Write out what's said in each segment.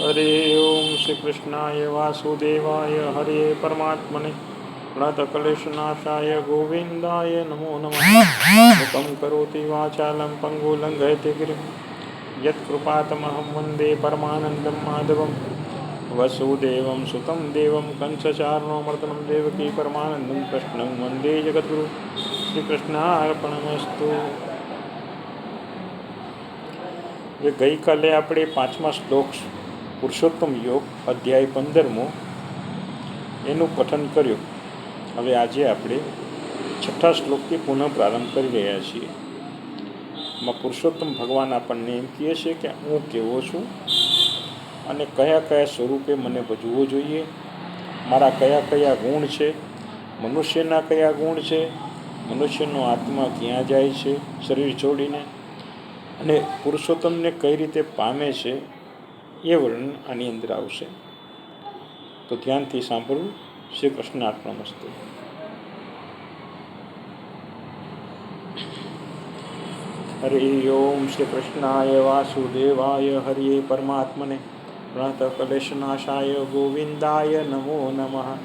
હરે ઓમ શ્રી કૃષ્ણાય વાસુદેવાય હરે પરમાત્મને પ્रणतकलेशनाशाय गोविन्दाय नमो नमः मुखं करोति वाचालं पङ्गु लङ्घयति गिरिं यत्कृपातमहं वन्दे परमानन्दं माधवं वसुदेवं सुतं देवं कंसचारणमर्दनं देवकी परमानन्दं कृष्णं वन्दे जगद्गुरु શ્રીકૃષ્ણાર્પણમસ્તુ જે ગઈકાલે આપણે પાંચમા શ્લોક પુરુષોત્તમ યોગ અધ્યાય પંદરમો એનું પઠન કર્યું. હવે આજે આપણે છઠ્ઠા શ્લોકથી પુનઃ પ્રારંભ કરી રહ્યા છીએ. એમાં પુરુષોત્તમ ભગવાન આપણને એમ કહે છે કે હું કેવો છું અને કયા કયા સ્વરૂપે મને ભજવું જોઈએ? મારા કયા કયા ગુણ છે? મનુષ્યના કયા ગુણ છે? મનુષ્યનો આત્મા ક્યાં જાય છે? શરીર છોડીને. અને પુરુષોત્તમને કઈ રીતે પામે છે? એ વર્ણન આની અંદર આવશે. તો ધ્યાનથી સાંભળવું. શ્રી કૃષ્ણ આત્મસ્તુ હરિ ઓમ શ્રી કૃષ્ણાય વાસુદેવાય હરિએ પરમાત્મને. પ્રાતઃ કલેશનાશાય ગોવિંદાય નમો નમઃ.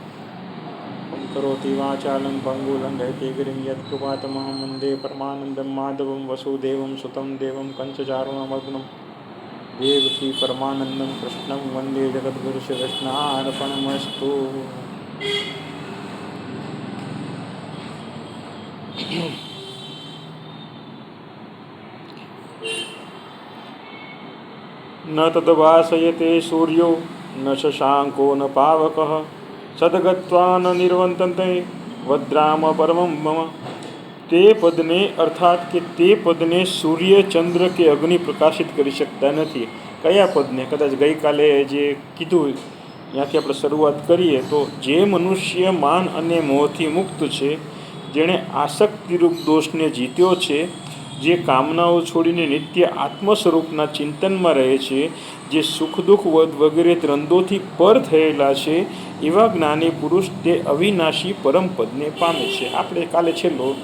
કરોતિ વાચાલમ પંગુલમ દહતે ગિરિમ યત્કૃપાતમહં વંદે પરમાનંદમ માધવમ વસુદેવમ સુતમ દેવમ કંચચારુણમગ્નમ દેવકી પરમાનંદમ કૃષ્ણમ વંદે જગદગુરુ શ્રી કૃષ્ણાર્પણમસ્તુ ન તદવાસયતે સૂર્યો ન શશાંકો ન પાવક સદગત્વા ન નિર્વંતંતે વદ્રામ પરમં મમ તે પદને અર્થાત કે તે પદને સૂર્ય ચંદ્ર કે અગ્નિ પ્રકાશિત કરી શકતા નથી. કયા પદને? કદાચ ગઈકાલે જે કીધું, ત્યાંથી આપણે શરૂઆત કરીએ તો જે મનુષ્ય માન અને મોહથી મુક્ત છે, જેણે આસક્તિરૂપ દોષને જીત્યો છે, જે કામનાઓ છોડીને નિત્ય આત્મ સ્વરૂપના ચિંતનમાં રહે છે, જે સુખ દુઃખ વગેરે દ્રંદોથી પર થયેલા છે, એવા જ્ઞાની પુરુષ તે અવિનાશી પરમ પદને પામે છે. આપણે કાલે છેલ્લો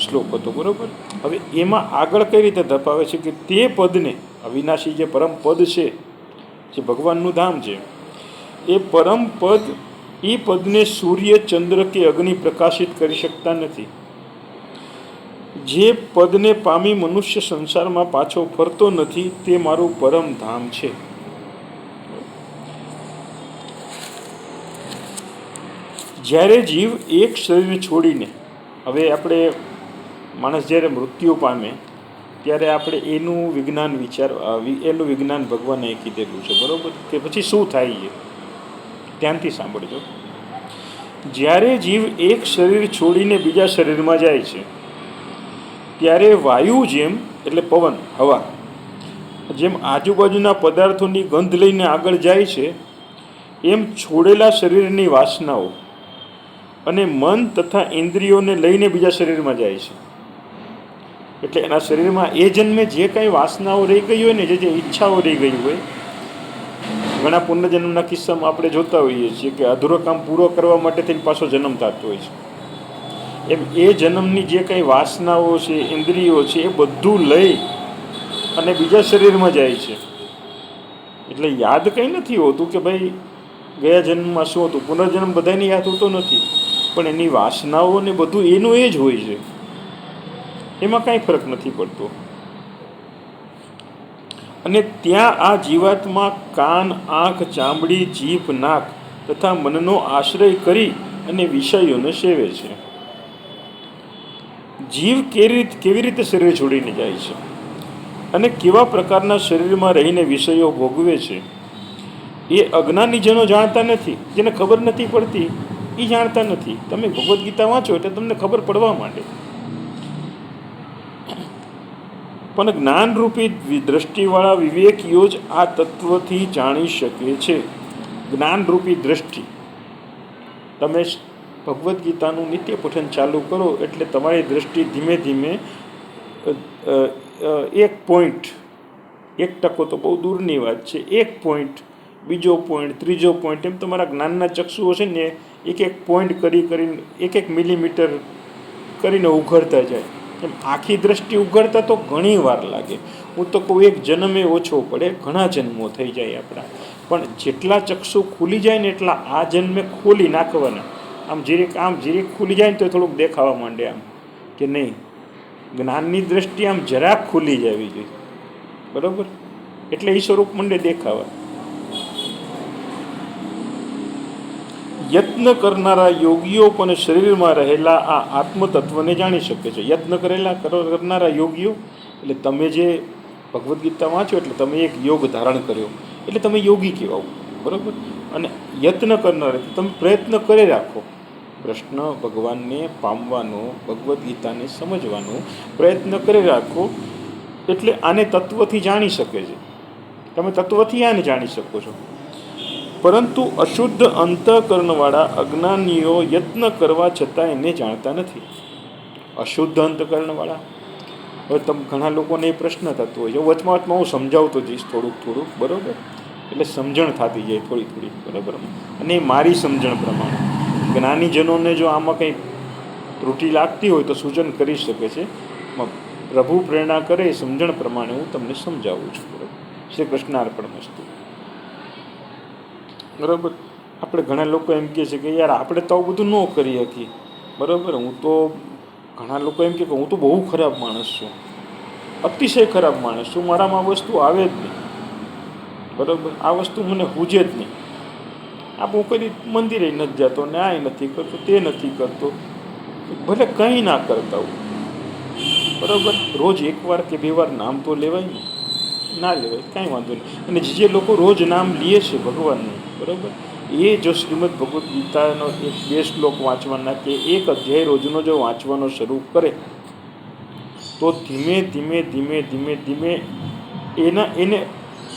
શ્લોક હતો, બરાબર? હવે એમાં આગળ કઈ રીતે ધપાવે છે કે તે પદને, અવિનાશી જે પરમ પદ છે, જે ભગવાનનું ધામ છે, એ પરમ પદ, એ પદને સૂર્ય, ચંદ્ર કે અગ્નિ પ્રકાશિત કરી શકતા નથી. જે પદને પામી મનુષ્ય સંસારમાં પાછો ફરતો નથી, તે મારું પરમ ધામ છે. જ્યારે જીવ એક શરીર છોડીને, હવે આપણે માણસ જ્યારે મૃત્યુ પામે, ત્યારે આપણે એનું વિજ્ઞાન વિચાર એનું વિજ્ઞાન ભગવાને કીધેલું છે, બરાબર? કે પછી શું થાય છે ધ્યાનથી સાંભળજો. જ્યારે જીવ એક શરીર છોડીને બીજા શરીરમાં જાય છે, ત્યારે વાયુ જેમ, એટલે પવન, હવા, જેમ આજુબાજુના પદાર્થોની ગંધ લઈને આગળ જાય છે, એમ છોડેલા શરીરની વાસનાઓ અને મન તથા ઇન્દ્રિયોને લઈને બીજા શરીરમાં જાય છે. એટલે એના શરીરમાં એ જન્મે જે કાંઈ વાસનાઓ રહી ગઈ હોય ને, જે જે ઈચ્છાઓ રહી ગઈ હોય, ઘણા પુનર્જન્મના કિસ્સામાં આપણે જોતા હોઈએ છીએ કે અધૂરો કામ પૂરો કરવા માટે થઈને પાછો જન્મ થતો હોય છે. એમ એ જન્મની જે કંઈ વાસનાઓ છે, ઇન્દ્રિયો છે, એ બધું લઈ અને બીજા શરીરમાં જાય છે. એટલે યાદ કંઈ નથી હોતું કે ભાઈ ગયા જન્મમાં શું હતું? પુનર્જન્મ બધાને યાદ હોતો નથી. પણ એની વાસનાઓ ને બધું એનું એ જ હોય છે. એમાં કાંઈ ફરક નથી પડતો. અને ત્યાં આ જીવાતમાં કાન, આંખ, ચામડી, જીભ, નાક તથા મનનો આશ્રય કરી અને વિષયોને સેવે છે. જીવ કેવી કેવી રીતે શરીર છોડીને જાય છે? અને કેવા પ્રકારના શરીરમાં રહીને વિષયો ભોગવે છે? એ અજ્ઞાનીજનો જાણતા નથી, જેને ખબર નથી પડતી એ જાણતા નથી. તમે ભગવદ્ ગીતા વાંચો એટલે તમને ખબર પડવા માંડે. પણ જ્ઞાનરૂપી દ્રષ્ટિવાળા વિવેકીઓ જ આ તત્વથી જાણી શકે છે. જ્ઞાનરૂપી દ્રષ્ટિ. તમે ભગવદ્ ગીતાનું નિત્ય પઠન ચાલુ કરો એટલે તમારી દૃષ્ટિ ધીમે ધીમે એક પોઈન્ટ, એક ટકો તો બહુ દૂરની વાત છે, એક પોઈન્ટ, બીજો પોઈન્ટ, ત્રીજો પોઈન્ટ, એમ તમારા જ્ઞાનના ચક્ષુઓ છે ને એક એક પોઈન્ટ કરી કરીને, એક એક મિલીમીટર કરીને ઉઘડતા જાય. એમ આખી દ્રષ્ટિ ઉઘડતા તો ઘણી વાર લાગે. હું તો કહું, એક જન્મે ઓછો પડે, ઘણા જન્મો થઈ જાય આપણા. પણ જેટલા ચક્ષુ ખુલી જાય ને એટલા આ જન્મે ખોલી નાખવાના. આમ જીરીક આમ જીરીક ખુલી જાય ને તો થોડુંક દેખાવા માંડે આમ. કે નહીં? જ્ઞાનની દ્રષ્ટિ આમ જરાક ખુલી જવી જોઈએ બરાબર? એટલે એ સ્વરૂપ મંડે દેખાવા. યત્ન કરનારા યોગીઓ પણ શરીરમાં રહેલા આ આત્મતત્વને જાણી શકે છે. યત્ન કરેલા કરનારા યોગીઓ, એટલે તમે જે ભગવદ્ ગીતા વાંચો, એટલે તમે એક યોગ ધારણ કર્યો. એટલે તમે યોગી કહેવાઓ. બરાબર? અને યત્ન કરનાર તમે પ્રયત્ન કરી રાખો. કૃષ્ણ ભગવાનને પામવાનો, ભગવદ્ ગીતાને સમજવાનો પ્રયત્ન કરી રાખો, એટલે આને તત્વથી જાણી શકે છે. તમે તત્વથી આને જાણી શકો છો. પરંતુ અશુદ્ધ અંતઃકરણવાળા અજ્ઞાનીઓ યત્ન કરવા છતાં એને જાણતા નથી. અશુદ્ધ અંતઃકરણવાળા? હવે તમે ઘણા લોકોને એ પ્રશ્ન થતો હોય છે. વચમાં વચમાં હું સમજાવતો જઈશ થોડુંક થોડુંક, બરાબર? એટલે સમજણ થતી જાય થોડી થોડી, બરાબર? અને મારી સમજણ પ્રમાણે. જ્ઞાનીજનોને જો આમાં કંઈ ત્રુટિ લાગતી હોય તો સૂચન કરી શકે છે. પ્રભુ પ્રેરણા કરે એ સમજણ પ્રમાણે હું તમને સમજાવું છું, બરાબર? શ્રી કૃષ્ણાર્પણ મસ્તુ બરાબર? આપણે ઘણા લોકો એમ કહે છે કે યાર, આપણે તો બધું ન કરી શકીએ. બરાબર? હું તો ઘણા લોકો એમ કહે કે હું તો બહુ ખરાબ માણસ છું. અતિશય ખરાબ માણસ છું. મારામાં આ વસ્તુ આવે જ નહીં. બરાબર? આ વસ્તુ મને હુજે જ નહીં. આ હું કદી મંદિરે નથી જતો ને આ નથી કરતો, તે નથી કરતો. ભલે કંઈ ના કરતા હું બરાબર? રોજ એકવાર કે બે વાર નામ તો લેવાય ને. ના લેવાય, કાંઈ વાંધો નહીં. અને જે લોકો રોજ નામ લે છે ભગવાનનું બરાબર? એ જો શ્રીમદ ભગવદ્ ગીતાનો એક બે શ્લોક વાંચવાના કે એક અધ્યાય રોજનો જો વાંચવાનો શરૂ કરે, તો ધીમે ધીમે ધીમે ધીમે ધીમે એના, એને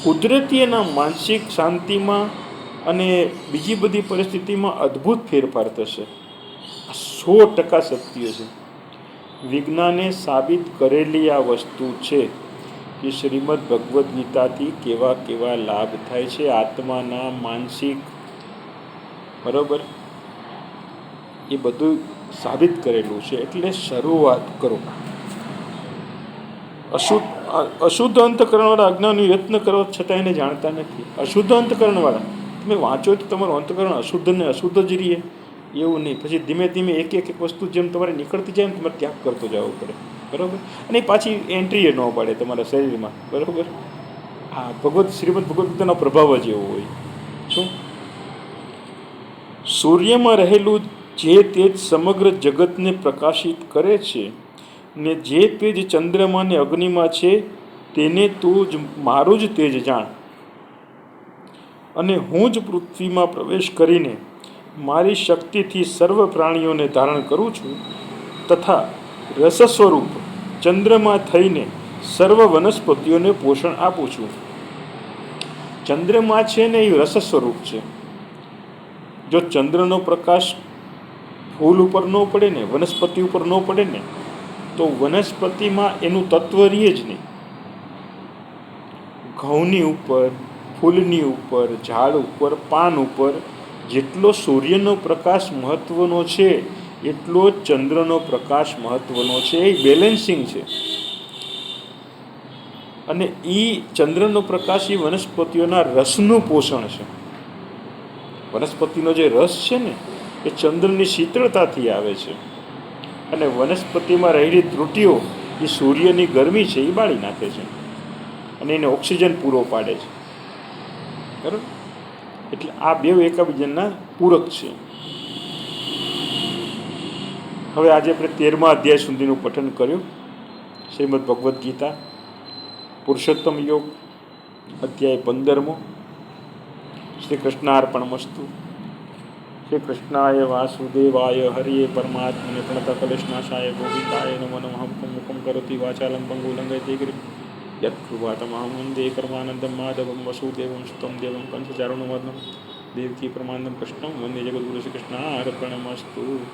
કુદરતી એના માનસિક શાંતિમાં અને બીજી બધી પરિસ્થિતિમાં અદ્ભુત ફેરફાર થશે. સો ટકા સત્ય છે. વિજ્ઞાને સાબિત કરેલી આ વસ્તુ છે. કે શ્રીમદ ભગવદ્ ગીતાથી કેવા કેવા લાભ થાય છે આત્માના માનસિક? બરાબર? એ બધું સાબિત કરેલું છે. એટલે શરૂઆત કરો. અશુદ્ધ અશુદ્ધ અંતકરણવાળા અજ્ઞાનનું યત્ન કરવા છતાં એને જાણતા નથી. અશુદ્ધ અંતકરણવાળા તમે વાંચો તો તમારું અંતકરણ અશુદ્ધ ને અશુદ્ધ જ રહીએ એવું નહીં. પછી ધીમે ધીમે એક એક વસ્તુ જેમ તમારે નીકળતી જાય ને તમારે ત્યાગ કરતો જવું પડે. બરાબર? અને પાછી એન્ટ્રી ન પડે તમારા શરીરમાં, બરાબર? હા, ભગવત, શ્રીમદ ભગવદ્ ગીતાનો પ્રભાવ જ એવો હોય. શું? સૂર્યમાં રહેલું જે તેજ સમગ્ર જગતને પ્રકાશિત કરે છે ને જે તેજ ચંદ્રમાં ને અગ્નિમાં છે, તેને તું જ, મારું જ તેજ જાણ. અને હું જ પૃથ્વીમાં પ્રવેશ કરીને મારી શક્તિથી સર્વ પ્રાણીઓને ધારણ કરું છું તથા રસ સ્વરૂપ ચંદ્રમાં થઈને સર્વ વનસ્પતિઓને પોષણ આપું છું. ચંદ્રમાં છે ને એ રસ સ્વરૂપ છે. જો ચંદ્રનો પ્રકાશ ફૂલ ઉપર ન પડે ને, વનસ્પતિ ઉપર ન પડે ને, તો વનસ્પતિમાં એનું તત્વ રહીએ જ નહીં. ઘઉંની ઉપર, ફૂલની ઉપર, ઝાડ ઉપર, પાન ઉપર જેટલો સૂર્યનો પ્રકાશ મહત્વનો છે એટલો જ ચંદ્રનો પ્રકાશ મહત્વનો છે, એ બેલેન્સિંગ છે. અને એ ચંદ્રનો પ્રકાશ એ વનસ્પતિઓના રસનું પોષણ છે. વનસ્પતિનો જે રસ છે ને, એ ચંદ્રની શીતળતાથી આવે છે. અને વનસ્પતિમાં રહેલી ત્રુટિઓ એ સૂર્યની ગરમી છે એ બાળી નાખે છે. અને એને ઓક્સિજન પૂરો પાડે છે. બરાબર? એટલે આ બે એકાબીજાના પૂરક છે. હવે આજે આપણે તેરમા અધ્યાય સુધીનું પઠન કર્યું. શ્રીમદ ભગવદ્ ગીતા, પુરુષોત્તમ યોગ, અધ્યાય પંદરમો. શ્રી કૃષ્ણાર્પણ મસ્તુ. શ્રી કૃષ્ણાય વાસુદેવાય હરિયે પરમાત્મને પ્રણત કલેશનાશાય ગોવિંદાય નમો નમઃ. મુખમ કરોતિ વાચાલમ પંગુલંગયતે ગિરિ યત્કૃપાતમહં વંદે કર્માનંદમ માધવમ વસુદેવમ સુતમ દેવમ કંસચારુણવર્ણમ દેવકી પરમાનંદમ કૃષ્ણમ વંદે જગદગુરુ શ્રી કૃષ્ણાર્પણમસ્તુ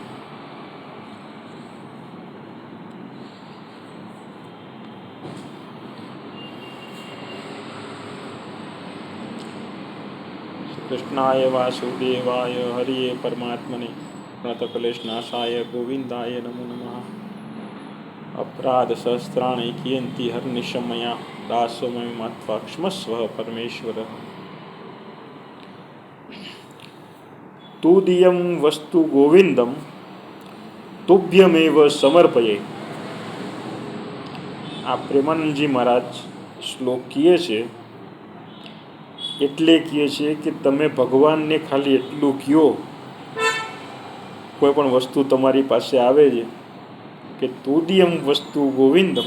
કૃષ્ણાય વાસુદેવાય હરિએ પરમાત્મને નાશાય ગોવિંદાય નમો નમઃ અપરાધ સહસ્ત્રાણી કિયંતિ હર્નિશમયા દાસોમય મહત્વા ક્ષ્મસ્વ પરમેશ્વર તુદિયમ વસ્તુ ગોવિંદમ તુભ્યમેવ સમર્પયે આ પ્રેમાનંદજી મહારાજ શ્લોક કહે છે એટલે કહે છે કે તમે ભગવાનને ખાલી એટલું કહો. કોઈ પણ વસ્તુ તમારી પાસે આવે છે કે તુદિયમ વસ્તુ ગોવિંદમ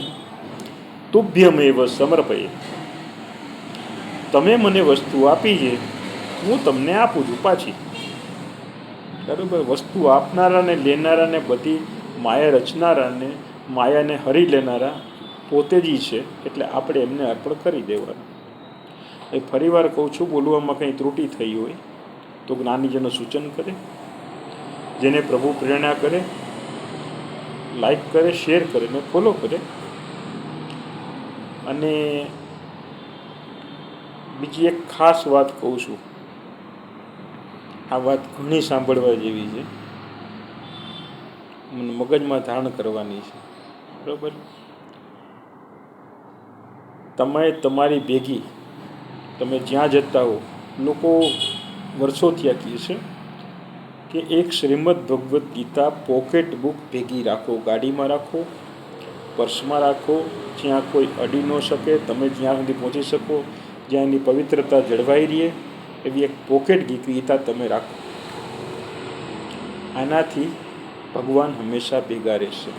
તુભ્યમેવ સમર્પયે. તમે મને વસ્તુ આપી છે, હું તમને આપું છું પાછી. બરાબર? વસ્તુ આપનારાને લેનારાને બધી માયા રચનારાને, માયાને હરી લેનારા પોતે જ છે, એટલે આપણે એમને અર્પણ કરી દેવાનું. એ ફરીવાર કહું છું, બોલવામાં કંઈ ત્રુટિ થઈ હોય તો જ્ઞાનીજનો સૂચન કરે, જેને પ્રભુ પ્રેરણા કરે, લાઈક કરે, શેર કરે ને ફોલો કરે. અને બીજી એક ખાસ વાત કહું છું, આ વાત ઘણી સાંભળવા જેવી છે. મને મગજમાં ધારણ કરવાની છે. બરાબર? તમે તમારી ભેગી તમે જ્યાં જતા હો, લોકો વર્ષોથી આ કહે છે કે એક શ્રીમદ ભગવદ્ ગીતા પોકેટ બુક ભેગી રાખો, ગાડીમાં રાખો, પર્સમાં રાખો, જ્યાં કોઈ અડી ન શકે, તમે જ્યાં સુધી પહોંચી શકો, જ્યાં એની પવિત્રતા જળવાઈ રહે, એવી એક પોકેટ ગીતા તમે રાખો. આનાથી ભગવાન હંમેશા ભેગા રહેશે.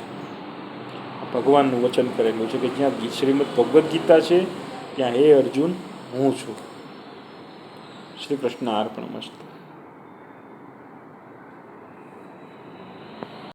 ભગવાનનું વચન કરેલું છે કે જ્યાં શ્રીમદ ભગવદ્ ગીતા છે, ત્યાં હે અર્જુન હું છું. શ્રી કૃષ્ણ અર્પણ મસ્ત.